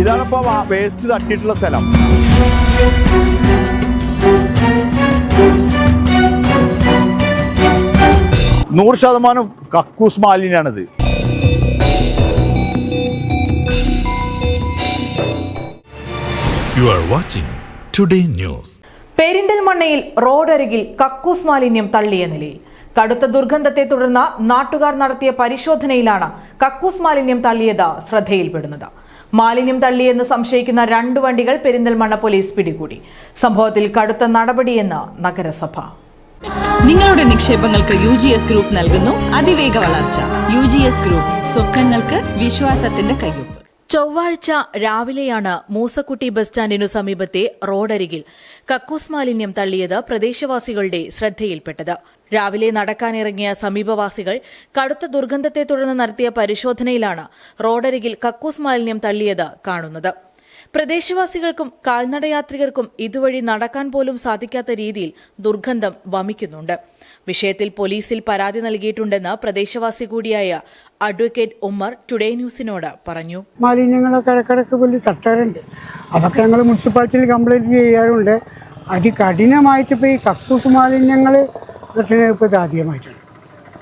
ഇതാണിപ്പോ waste തട്ടിയിട്ടുള്ള സ്ഥലം. നൂറ് ശതമാനം കക്കൂസ് മാലിന്യാണിത്. You are watching Today News. പെരിന്തൽമണ്ണയിൽ റോഡരികിൽ കക്കൂസ് മാലിന്യം തള്ളിയ നിലയിൽ. കടുത്ത ദുർഗന്ധത്തെ തുടർന്ന് നാട്ടുകാർ നടത്തിയ പരിശോധനയിലാണ് കക്കൂസ് മാലിന്യം തള്ളിയത് ശ്രദ്ധയിൽപ്പെടുന്നത്. മാലിന്യം തള്ളിയെന്ന് സംശയിക്കുന്ന രണ്ട് വണ്ടികൾ പെരിന്തൽമണ്ണ പോലീസ് പിടികൂടി. സംഭവത്തിൽ കടുത്ത നടപടിയെന്ന് നഗരസഭ. നിങ്ങളുടെ നിക്ഷേപങ്ങൾക്ക് യു ജി എസ് ഗ്രൂപ്പ് നൽകുന്നു. അതിവേഗ വളർച്ച. യു ജി എസ് ഗ്രൂപ്പ് സ്വപ്നങ്ങൾക്ക് വിശ്വാസത്തിന്റെ കയ്യൊപ്പ്. ചൊവ്വാഴ്ച രാവിലെയാണ് മൂസക്കുട്ടി ബസ് സ്റ്റാൻഡിനു സമീപത്തെ റോഡരികിൽ കക്കൂസ് മാലിന്യം തള്ളിയത് പ്രദേശവാസികളുടെ ശ്രദ്ധയിൽപ്പെട്ടത്. രാവിലെ നടക്കാനിറങ്ങിയ സമീപവാസികൾ കടുത്ത ദുർഗന്ധത്തെ തുടർന്ന് നടത്തിയ പരിശോധനയിലാണ് റോഡരികിൽ കക്കൂസ് മാലിന്യം തള്ളിയത് കാണുന്നത്. പ്രദേശവാസികൾക്കും കാൽനടയാത്രികർക്കും ഇതുവഴി നടക്കാൻ പോലും സാധിക്കാത്ത രീതിയിൽ ദുർഗന്ധം വമിക്കുന്നുണ്ട്. വിഷയത്തിൽ പോലീസിൽ പരാതി നൽകിയിട്ടുണ്ടെന്ന് പ്രദേശവാസി കൂടിയായ അഡ്വക്കേറ്റ് ഉമ്മർ ടുഡേ ന്യൂസിനോട് പറഞ്ഞു. മാലിന്യങ്ങളൊക്കെ ഇടക്കിടക്ക് പുല്ല് തട്ടാറുണ്ട് അതൊക്കെ ഞങ്ങൾ മുനിസിപ്പാലിറ്റിയിൽ കംപ്ലൈന്റ് ചെയ്യാറുണ്ട്. അതികഠിനമായിട്ട് ഈ കക്കൂസ് മാലിന്യങ്ങൾ കിട്ടുന്നത് ഇപ്പോൾ ആദ്യമായിട്ടാണ്.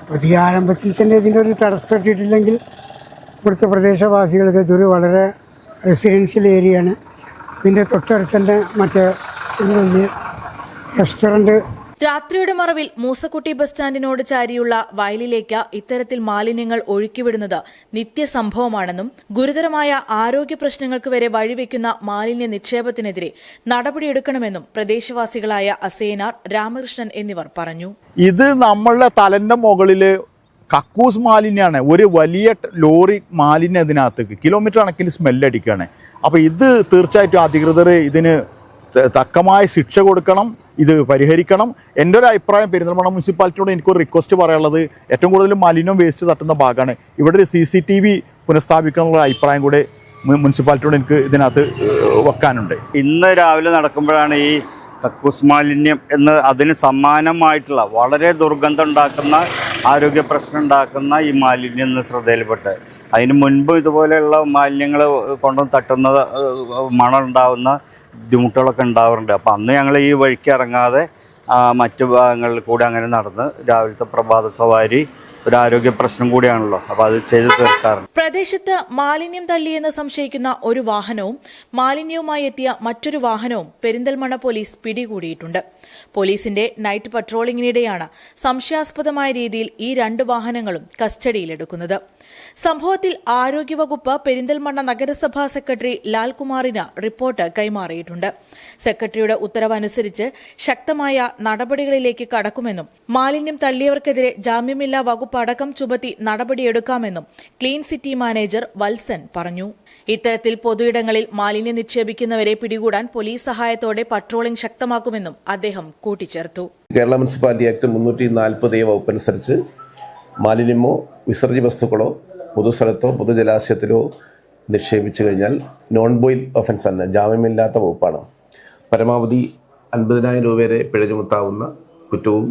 അപ്പോൾ ഈ ആരംഭത്തിൽ തന്നെ ഇതിന്റെ ഒരു തടസ്സം ഇട്ടിട്ടില്ലെങ്കിൽ ഇവിടുത്തെ പ്രദേശവാസികൾക്ക് ഇതൊരു വളരെ റെസിഡൻഷ്യൽ ഏരിയയാണ് ഇതിന്റെ തൊട്ടടുത്ത് തന്നെ മറ്റേ വലിയ റെസ്റ്റോറന്റ് രാത്രിയുടെ മറവിൽ മൂസക്കുട്ടി ബസ് സ്റ്റാൻഡിനോട് ചാരിയുള്ള വയലിലേക്ക് ഇത്തരത്തിൽ മാലിന്യങ്ങൾ ഒഴുക്കിവിടുന്നത് നിത്യസംഭവമാണെന്നും ഗുരുതരമായ ആരോഗ്യ പ്രശ്നങ്ങൾക്ക് വരെ വഴിവെക്കുന്ന മാലിന്യ നിക്ഷേപത്തിനെതിരെ നടപടിയെടുക്കണമെന്നും പ്രദേശവാസികളായ അസേനാർ രാമകൃഷ്ണൻ എന്നിവർ പറഞ്ഞു. ഇത് നമ്മളുടെ തലന്റെ മുകളിൽ കക്കൂസ് മാലിന്യമാണ് ഒരു വലിയ ലോറി മാലിന്യം ഇതിനകത്തേക്ക്. കിലോമീറ്റർ കണക്കിന് സ്മെല്ലടിക്കുകയാണ് അപ്പോൾ ഇത് തീർച്ചയായിട്ടും അധികൃതർ ഇതിന് തക്കമായ ശിക്ഷ കൊടുക്കണം ഇത് പരിഹരിക്കണം. എന്റെ ഒരു അഭിപ്രായം പെരിന്തൽമണ്ണ മുനിസിപ്പാലിറ്റിയോട് എനിക്കൊരു റിക്വസ്റ്റ് പറയാനുള്ളത് ഏറ്റവും കൂടുതൽ മാലിന്യം വേസ്റ്റ് തട്ടുന്ന ഭാഗമാണ്. ഇവിടെ ഒരു സി സി ടി വി പുനഃസ്ഥാപിക്കാനുള്ള അഭിപ്രായം കൂടെ മുനിസിപ്പാലിറ്റിയോട് എനിക്ക് ഇതിനകത്ത് വെക്കാനുണ്ട്. ഇന്ന് രാവിലെ നടക്കുമ്പോഴാണ് ഈ കക്കൂസ് മാലിന്യം എന്ന് അതിന് സമാനമായിട്ടുള്ള വളരെ ദുർഗന്ധം ഉണ്ടാക്കുന്ന ആരോഗ്യ പ്രശ്നം ഉണ്ടാക്കുന്ന ഈ മാലിന്യം ശ്രദ്ധയിൽപ്പെട്ട്. അതിന് മുൻപ് ഇതുപോലെയുള്ള മാലിന്യങ്ങൾ കൊണ്ടു തട്ടുന്ന ഏഹ്, മണം ഉണ്ടാവുന്ന ബുദ്ധിമുട്ടുകളൊക്കെ ഉണ്ടാവാറുണ്ട്. അപ്പം അന്ന് ഞങ്ങൾ ഈ വഴിക്ക് ഇറങ്ങാതെ മറ്റു ഭാഗങ്ങളിൽ കൂടി അങ്ങനെ നടന്ന് രാവിലത്തെ പ്രഭാത സവാരി ഒരു ആരോഗ്യ പ്രശ്നം കൂടിയാണല്ലോ. അപ്പോൾ അത് ചെയ്തു തീർക്കാറുണ്ട്. പ്രദേശത്ത് മാലിന്യം തള്ളിയെന്ന് സംശയിക്കുന്ന ഒരു വാഹനവും മാലിന്യവുമായി എത്തിയ മറ്റൊരു വാഹനവും പെരിന്തൽമണ്ണ പോലീസ് പിടികൂടിയിട്ടുണ്ട്. പോലീസിന്റെ നൈറ്റ് പട്രോളിംഗിനിടെയാണ് സംശയാസ്പദമായ രീതിയിൽ ഈ രണ്ട് വാഹനങ്ങളും കസ്റ്റഡിയിലെടുക്കുന്നത്. സംഭവത്തിൽ ആരോഗ്യവകുപ്പ് പെരിന്തൽമണ്ണ നഗരസഭാ സെക്രട്ടറി ലാൽകുമാറിന് റിപ്പോർട്ട് കൈമാറിയിട്ടുണ്ട്. സെക്രട്ടറിയുടെ ഉത്തരവനുസരിച്ച് ശക്തമായ നടപടികളിലേക്ക് കടക്കുമെന്നും മാലിന്യം തള്ളിയവർക്കെതിരെ ജാമ്യമില്ലാ വകുപ്പ് അടക്കം ചുമത്തി നടപടിയെടുക്കാമെന്നും ക്ലീൻ സിറ്റി മാനേജർ വത്സൻ പറഞ്ഞു. ഇത്തരത്തിൽ പൊതുയിടങ്ങളിൽ മാലിന്യം നിക്ഷേപിക്കുന്നവരെ പിടികൂടാൻ പോലീസ് സഹായത്തോടെ പട്രോളിംഗ് ശക്തമാക്കുമെന്നും അദ്ദേഹം കൂട്ടിച്ചേർത്തു. കേരള മുനിസിപ്പാലിറ്റി ആക്ട് മുന്നൂറ്റി നാൽപ്പത് എ വകുപ്പ് അനുസരിച്ച് മാലിന്യമോ വിസർജ്യ വസ്തുക്കളോ പൊതുസ്ഥലത്തോ പൊതുജലാശയത്തിലോ നിക്ഷേപിച്ചു കഴിഞ്ഞാൽ നോൺ ബോയിൽ ഒഫൻസ് തന്നെ ജാമ്യമില്ലാത്ത വകുപ്പാണ്. പരമാവധി അൻപതിനായിരം രൂപ വരെ പിഴ ചുമത്താവുന്ന കുറ്റവും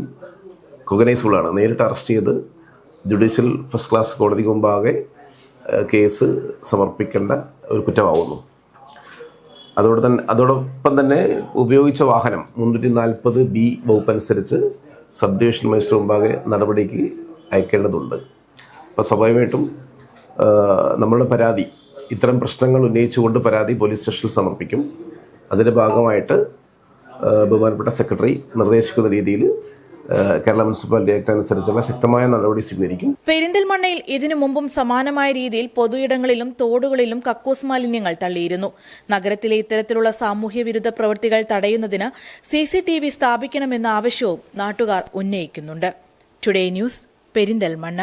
കൊഗനൈസുകളാണ് നേരിട്ട് അറസ്റ്റ് ചെയ്ത് ജുഡീഷ്യൽ ഫസ്റ്റ് ക്ലാസ് കോടതിക്ക് മുമ്പാകെ കേസ് സമർപ്പിക്കേണ്ട ഒരു കുറ്റമാവുന്നു. അതോടെ തന്നെ അതോടൊപ്പം തന്നെ ഉപയോഗിച്ച വാഹനം മുന്നൂറ്റി നാൽപ്പത് ബി വകുപ്പ് അനുസരിച്ച് സബ് ഡിവിഷൻ മജിസ്ട്രേറ്റ് മുമ്പാകെ നടപടിക്ക് അയക്കേണ്ടതുണ്ട്. അപ്പോൾ സ്വാഭാവികമായിട്ടും നമ്മളുടെ പരാതി ഇത്തരം പ്രശ്നങ്ങൾ ഉന്നയിച്ചുകൊണ്ട് പരാതി പോലീസ് സ്റ്റേഷനിൽ സമർപ്പിക്കും. അതിന്റെ ഭാഗമായിട്ട് ബഹുമാനപ്പെട്ട സെക്രട്ടറി നിർദ്ദേശിക്കുന്ന രീതിയിൽ കേരള മുനിസിപ്പാലിറ്റി ആക്ട് അനുസരിച്ചുള്ള ശക്തമായ നടപടി സ്വീകരിക്കും. പെരിന്തൽമണ്ണയിൽ ഇതിനു മുമ്പും സമാനമായ രീതിയിൽ പൊതുയിടങ്ങളിലും തോടുകളിലും കക്കൂസ് മാലിന്യങ്ങൾ തള്ളിയിരുന്നു. നഗരത്തിലെ ഇത്തരത്തിലുള്ള സാമൂഹ്യ വിരുദ്ധ പ്രവൃത്തികൾ തടയുന്നതിന് സി സി ടി വി സ്ഥാപിക്കണമെന്ന ആവശ്യവും നാട്ടുകാർ ഉന്നയിക്കുന്നുണ്ട്. Today news Perinthalmanna.